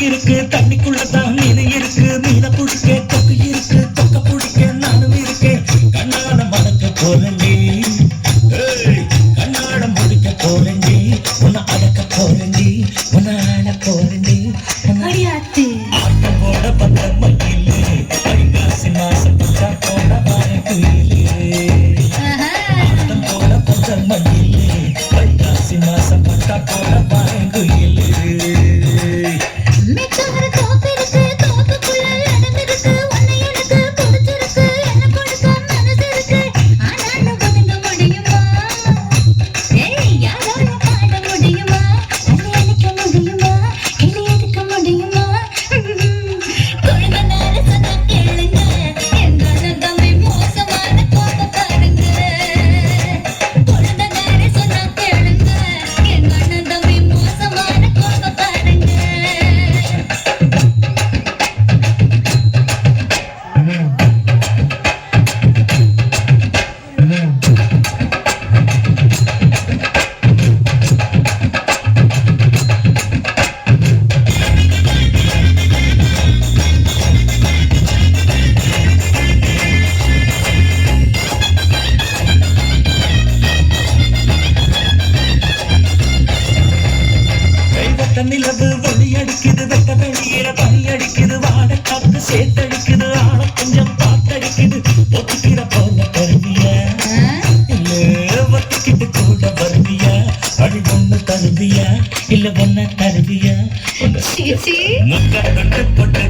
இருக்கு தண்ணிக்குள்ளதான் வெட்ட நிலவு ஒளி அடிக்குது வெட்ட வெளியில பனி அடிக்குது வாட காத்து சேத்தடிக்குது ஆட கொஞ்சம் பார்த்தடிக்குது ஒத்துக்கிற போல கருவிய. ஒத்துக்கிட்டு கூட வருவிய. அடி ஒண்ணு தருவிய. இல்ல ஒன்ன தருவிய. முக்கடை கொண்டு போட்டு